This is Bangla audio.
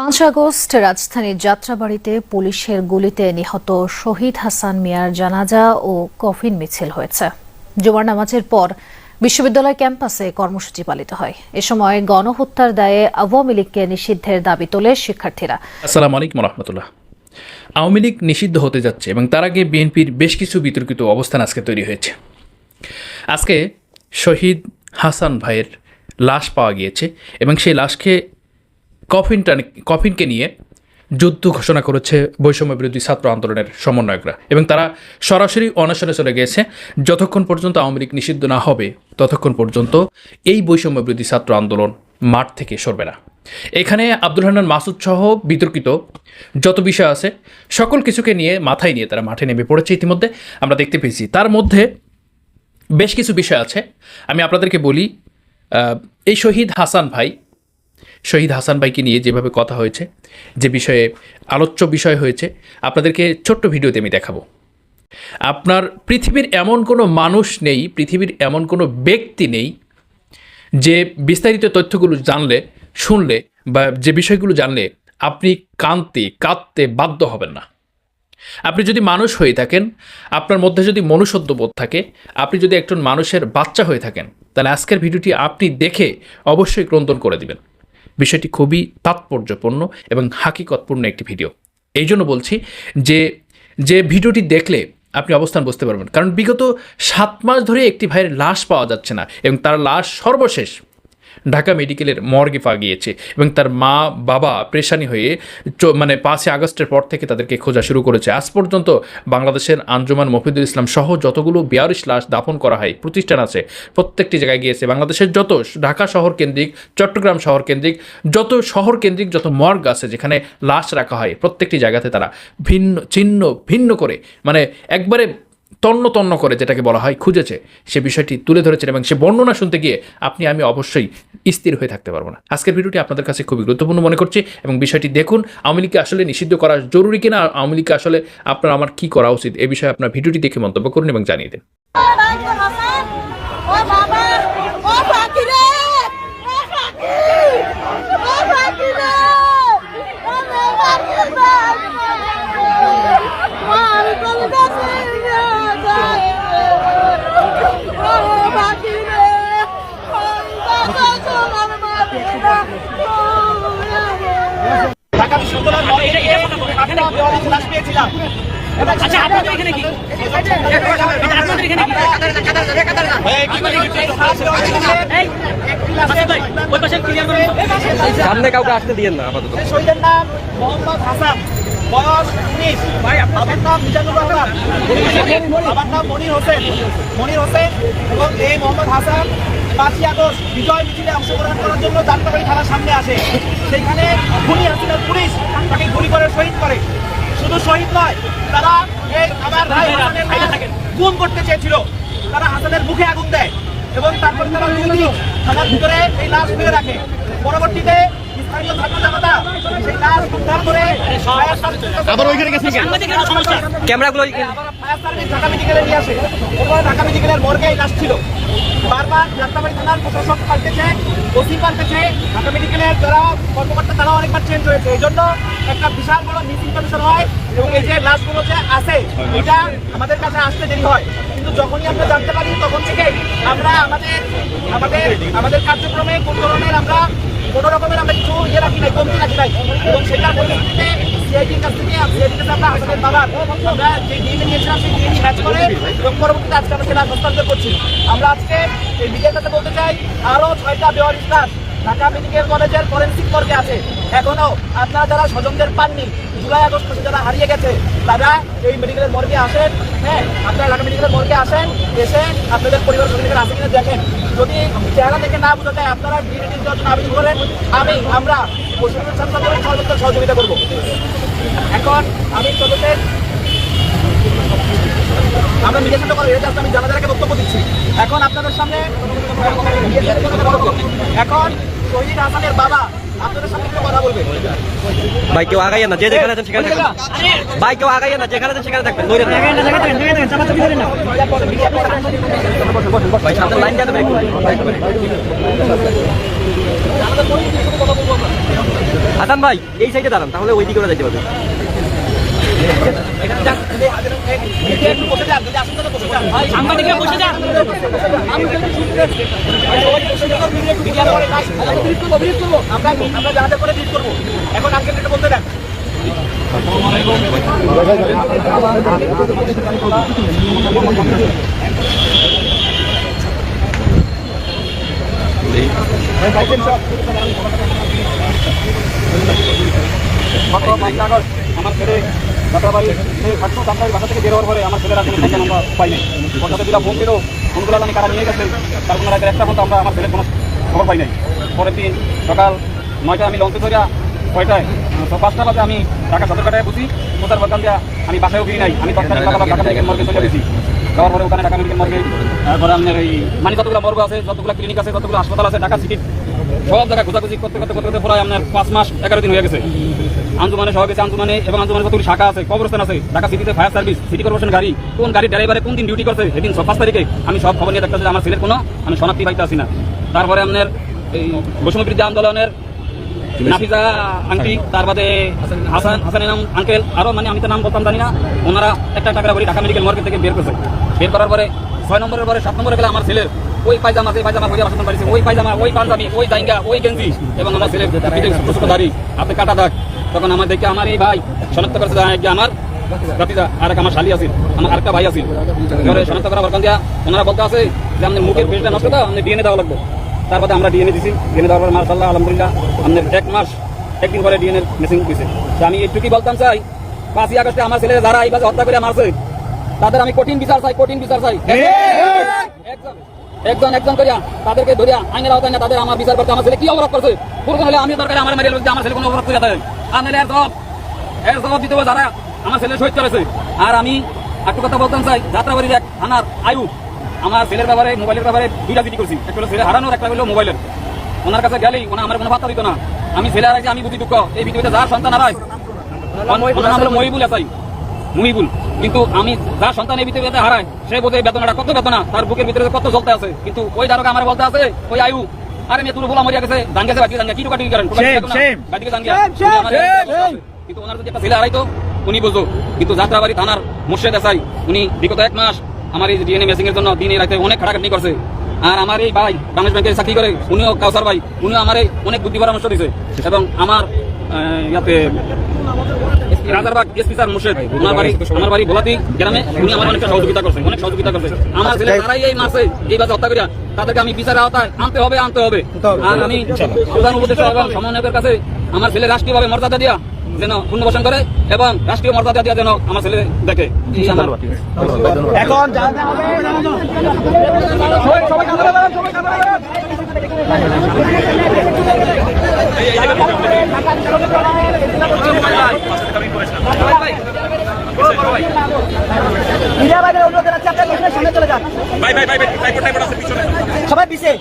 পাঁচ আগস্ট রাজধানীর যাত্রাবাড়িতে পুলিশের গুলিতে নিহত শহীদ হাসান মিয়ার জানাজা ও কফিন মিছিল হয়েছে। জুমার নামাজের পর বিশ্ববিদ্যালয় ক্যাম্পাসে কর্মসূচি পালিত হয়। এ সময় গণহত্যার দায়ে আওয়ামী লীগকে নিষিদ্ধের দাবি তোলে শিক্ষার্থীরা। আসসালামু আলাইকুম রহমতুল্লাহ। আওয়ামী লীগ নিষিদ্ধ হতে যাচ্ছে এবং তার আগে বিএনপির বেশ কিছু বিতর্কিত অবস্থান আজকে তৈরি হয়েছে। আজকে শহীদ হাসান ভাইয়ের লাশ পাওয়া গিয়েছে এবং সেই লাশকে কফিনটা কফিনকে নিয়ে যুদ্ধ ঘোষণা করেছে বৈষম্য বিরোধী ছাত্র আন্দোলনের সমন্বয়করা এবং তারা সরাসরি অনশনে চলে গিয়েছে। যতক্ষণ পর্যন্ত আওয়ামী লীগ নিষিদ্ধ না হবে, ততক্ষণ পর্যন্ত এই বৈষম্য বিরোধী ছাত্র আন্দোলন মাঠ থেকে সরবে না। এখানে আব্দুল হান্নান মাসুদ সহ বিতর্কিত যত বিষয় আছে, সকল কিছুকে নিয়ে মাথায় নিয়ে তারা মাঠে নেমে পড়েছে ইতিমধ্যে। আমরা দেখতে পেয়েছি। তার মধ্যে বেশ কিছু বিষয় আছে। আমি আপনাদেরকে বলি এই শহীদ হাসান ভাই শহীদ হাসান ভাইকে নিয়ে যেভাবে কথা হয়েছে, যে বিষয়ে আলোচ্য বিষয় হয়েছে, আপনাদেরকে ছোট্ট ভিডিওতে আমি দেখাবো। আপনার পৃথিবীর এমন কোনো মানুষ নেই, পৃথিবীর এমন কোনো ব্যক্তি নেই, যে বিস্তারিত তথ্যগুলো জানলে, শুনলে, বা যে বিষয়গুলো জানলে আপনি কাঁদতে কাঁদতে বাধ্য হবেন না। আপনি যদি মানুষ হয়ে থাকেন, আপনার মধ্যে যদি মনুষ্যত্ব বোধ থাকে, আপনি যদি একজন মানুষের বাচ্চা হয়ে থাকেন, তাহলে আজকের ভিডিওটি আপনি দেখে অবশ্যই ক্রন্দন করে দিবেন। বিষয়টি খুবই তাৎপর্যপূর্ণ এবং হাকিকতপূর্ণ একটি ভিডিও। এই জন্য বলছি যে যে ভিডিওটি দেখলে আপনি অবস্থান বুঝতে পারবেন। কারণ বিগত সাত মাস ধরে একটি ভাইয়ের লাশ পাওয়া যাচ্ছে না এবং তার লাশ সর্বশেষ ঢাকা মেডিকেলের মর্গে পা গিয়েছে এবং তার মা, বাবা প্রেশানি হয়ে মানে পাঁচই আগস্টের পর থেকে তাদেরকে খোঁজা শুরু করেছে। আজ পর্যন্ত বাংলাদেশের আঞ্জুমান মফিদুল ইসলাম সহ যতগুলো বিয়ারিশ লাশ দাফন করা হয়, প্রতিষ্ঠান আছে, প্রত্যেকটি জায়গায় গিয়েছে। বাংলাদেশের যত ঢাকা শহর কেন্দ্রিক, চট্টগ্রাম শহর কেন্দ্রিক, যত শহর কেন্দ্রিক, যত মর্গ আছে যেখানে লাশ রাখা হয়, প্রত্যেকটি জায়গাতে তারা ভিন্ন চিহ্ন ভিন্ন করে মানে একবারে তন্ন তন্ন করে যেটাকে বলা হয় খুঁজেছে, সে বিষয়টি তুলে ধরেছেন এবং সে বর্ণনা শুনতে গিয়ে আপনি, আমি অবশ্যই স্থির হয়ে থাকতে পারব না। আজকের ভিডিওটি আপনাদের কাছে খুবই গুরুত্বপূর্ণ মনে করছি এবং বিষয়টি দেখুন, আওয়ামী লীগকে আসলে নিষিদ্ধ করা জরুরি কিনা, আওয়ামী লীগকে আসলে আপনার, আমার কি করা উচিত, এ বিষয়ে আপনার ভিডিওটি দেখে মন্তব্য করুন এবং জানিয়ে দিন ও বাবা ও পাখি রে ও পাখি ও পাখি রে ও পাখি রে আমি কোন কাছে যাই ও পাখি রে ও কাছে আমার পাখি রে পেয়েছিলাম। আচ্ছা আপনাদের এখানে কি? আপনাদের এখানে কি? সামনে কাউকে আসতে দিয়েন না আপাতত। শহীদের নাম মোহাম্মদ হাসান। বয়স উনিশ। ভাই বাবার নাম মিজানুর রহমান। বাবার নাম মনির হোসেন। মনির হোসেন এবং এই মোহাম্মদ হাসান। পাঁচই আগস্ট বিজয় মিছিলে অংশগ্রহণ করার জন্য যাত্রাবাড়ি থানার সামনে আসে। সেইখানে খুনি হাসিনার পুলিশ তাকে গুলি করে শহীদ করে। শুধু শহীদ নয় তারা এই আমার ভাই হাসানের গুম করতে চেয়েছিল। তারা হাসানের মুখে আগুন দেয় এবং তারপরে তারা দুই দিন থানার ভিতরে এই লাশ ফেলে রাখে। পরবর্তীতে আবার ওইখানে গেছেন ক্যামেরাগুলো ফায়ার সার্ভিস ঢাকা মেডিকেলে নিয়ে আসে। এরপরে ঢাকা মেডিকেলের মর্গে এই লাশ ছিল। বারবার যাত্রাবাড়ি থানার প্রশাসক পাল্টেছে ওসি পাল্টেছে ঢাকা মেডিকেলের যারা কর্মকর্তা তারাও অনেকবার চেঞ্জ হয়েছে। এই জন্য একটা বিশাল বড় মিস ইনফরমেশন হয় এবং এই যে লাশগুলো যে আছে এটা আমাদের কাছে আসতে দেরি হয়। কিন্তু যখনই আমরা জানতে পারি তখন থেকে আমরা আমাদের আমাদের আমাদের কার্যক্রমে কোন ধরনের আমরা কোনো রকমের আমরা কিছু ইয়ে রাখি নাই, কমতি রাখি নাই। এবং সেটার পরিস্থিতিতে সিআইডির কাছ থেকে সিআইডির কাছে আমরা বাবার আমরা যে ডিএনএ নিয়েছিলাম, সেই ডিএনএ ম্যাচ করে এবং পরবর্তীতে আজকে আমরা সেটা হস্তান্তর করছি। আমরা আজকে এই বিজয়ের কাছে বলতে চাই, আরও ছয়টা বেওয়ারিশ ঢাকা মেডিকেল কলেজের ফরেন্সিক মর্গে আছে। এখনও আপনারা যারা স্বজনদের পাননি, জুলাই, আগস্ট যারা হারিয়ে গেছে, তারা এই মেডিকেলের মর্গে আসেন হ্যাঁ আপনারা ঢাকা মেডিকেলের মর্গে আসেন, এসে আপনাদের পরিবার স্বজনদের আছে কিনা দেখেন। যদি চেহারা দেখে না বোঝা যায়, আপনারা ডিএনএ জন্য আবেদন করেন, আমি, আমরা প্রশাসনের ছাত্র করে সর্বোচ্চ সহযোগিতা করব। এখন আমি তদন্তের আমরা মিডিয়ার সাথে কথা বলতে আমি জানাজার আগে বক্তব্য দিচ্ছি। এখন আপনাদের সামনে এখন শহীদ হাসানের বাবা আপনাদের সামনে একটু কথা বলবে ভাই কেউ আগাইয়া না যে যেখানে আছেন সেখানে থাকবেন ভাই কেউ আগাইয়া না যেখানে আছেন সেখানে থাকবেন ধরে ভাই সামনে লাইন দিয়ে দেবেন ভাই এই সাইডে দাঁড়ান তাহলে ওই দিকে ওরা যাইতে পারবে। সাংবাদিকরা বসে যান আমি যদি শুনতে আমি সবাইকে বসে যাব, মিডিয়া- মিডিয়ার পরে কাজ, আমরা তো brief করব, brief করব। আমরা আমরা যা যা করে করব। এখন এটা বলতে দেন আমার ছেলে যাত্রাবাড়ি সে খাটু যাত্রাবাড়ি বাসা থেকে আমার ছেলের আমরা পাই নাই পর্যাতে দুটা ফোন ছিল ফোনগুলো জানি কারা নিয়ে গেছে, তার কোনো রাতের একটা ফোন আমরা আমার ছেলের কোনো খবর পাই নাই। পরের দিন সকাল নয়টায় আমি লঞ্চে ধরিয়া ছয়টায় তো পাঁচটা বাজে আমি ঢাকা সদরঘাটায় বুঝি, কোথার বাগান দিয়া আমি বাসায় উঠি নাই, আমি তৎকালীন ঢাকা মেডিকেল মর্গে চলে গেছি। যাওয়ার পরে ওখানে ঢাকা মেডিকেল মর্গে তারপরে আপনার এই মানে যতগুলো মর্গ আছে, যতগুলো ক্লিনিক আছে, যতগুলো হাসপাতাল আছে, ঢাকা সিটির সব জায়গায় খোঁজাখুঁজি করতে করতে করতে করতে প্রায় আপনার পাঁচ মাস, এগারো দিন হয়ে গেছে। আঞ্জুমানে সহ গেছে আঞ্জুমানে এবং আঞ্জুমানে কতগুলি শাখা আছে কবরস্থান আছে ঢাকা সিটিতে ফায়ার সার্ভিস সিটি কর্পোরেশন গাড়ি কোন গাড়ি ড্রাইভারে কোন দিন ডিউটি করছে সেদিন সব পাঁচ তারিখে আমি সব খবর নিয়ে দেখতেছি আমার ছেলের কোনো আমি শনাক্তি পাইতে আসি না। তারপরে আপনার এই বৈষম্য বিরোধী আন্দোলনের নাফিজা আংটি তার বাদে হাসান হাসানের নাম আঙ্কেল আরও মানে আমি তো নাম বলতাম জানি না ওনারা একটা টাকা করে ঢাকা মেডিকেল মার্কেট থেকে বের করছে। বের করার পরে ছয় নম্বরের পরে সাত নম্বরে গেলে আমার ছেলের ওই পায়জামা যে পায়জামা হইয়া বাসন পারিছে ওই পায়জামা ওই পাঞ্জাবি ওই জাইঙ্গা ওই গেঞ্জি এবং আমার ছেলের দাড়ি। হাতে কাটা দাগ। তখন আমার দেখে আমার এই ভাই শনাক্ত করছে আমার রাতিদা আর আমার শালি আছিল আমার আরেকটা ভাই আছিল। শনাক্ত করা বরকান দিয়া ওনারা বলতে আছে যে আমাদের মুখের পেজটা নষ্ট তো আমাদের ডিএনএ দেওয়া লাগবে। তারপরে আমরা ডিএনএ দিছি ডিএনএ দেওয়ার পর মার্শাল্লাহ আলহামদুলিল্লাহ আমাদের এক মাস একদিন পরে ডিএনএ মেসিং দিছে তো আমি একটুকুই বলতাম চাই পাঁচই আগস্টে আমার ছেলে যারা এই বাজে হত্যা করে মারছে তাদের আমি কঠিন বিচার চাই কঠিন বিচার চাই। একজন একজন করিয়া তাদেরকে ধরিয়া আইনের আওতায় না তাদের আমার বিচার করতে আমার ছেলে কি অপরাধ করছে? পুরো হলে আমি দরকার আমার মেরে আমার ছেলে কোনো অপরাধ করে দেয়। আর জবাব, এর জবাব দিতে যারা আমার ছেলে শহীদ করেছে। আর আমি একটু কথা বলতাম চাই যাত্রাবাড়ির এক থানার আয়ু, আমার ছেলের ব্যাপারে, মোবাইলের ব্যাপারে দুইটা জিডি করছি। একটা ছেলে হারানোর একটা হলো মোবাইলের। ওনার কাছে গেলেই ওনা আমার কোনো ভাতা দিত না। আমি ছেলে হারাইছি আমি বুঝি দুঃখ। এই পৃথিবীতে যার সন্তান হারায় ওনার মহিবুল এসাই মহিবুল কিন্তু আমি যার সন্তান এই পৃথিবীতে হারায় সে বোধে বেদনাটা কত বেদনা তার বুকের ভিতরে কত চলতে আছে। কিন্তু ওই দ্বারকা আমার বলতে আছে ওই আয়ু আরে মেয়ে তুলো বলা মরিয়া গেছে দান গেছে বাকি দান কি টুকা টুকি করেন? বাকি কিন্তু ওনার যদি একটা ছেলে হারাইতো উনি বুঝতো কিন্তু যাত্রাবাড়ি থানার মুর্শেদ এসাই উনি বিগত এক মাস আমার এই ডিএনএ মেসিং এর জন্য দিনে রাতে অনেক খাটাখাটনি করছে। আর আমার এই ভাই বাংলাদেশ ব্যাংকে চাকরি করে উনিও কাউসার ভাই উনিও আমার অনেক বুদ্ধি পরামর্শ দিছে। এবং আমার ইয়াতে রাজারবাগ এসপি স্যার মুর্শেদ ওনার বাড়ি আমার বাড়ি ভোলাতি গ্রামে উনি আমার অনেকটা সহযোগিতা করছে অনেক সহযোগিতা করছে আমার ছেলে তারাই এই মাসে এই বাজে হত্যা করিয়া তাদেরকে আমি বিচারের আওতায় আনতে হবে আনতে হবে। আর আমি প্রধান উপদেষ্টা এবং সমন্বয়কের কাছে আমার ছেলে রাষ্ট্রীয়ভাবে মর্যাদা দিয়া যেন পুনর্বাসন করে এবং রাষ্ট্রীয় মর্যাদা দিয়া যেন আমার ছেলে দেখে। এখন জানাতে সবাই মিডিয়া ভাইদের অনুরোধ জানাচ্ছি আপনার লোকের সবাই পিছে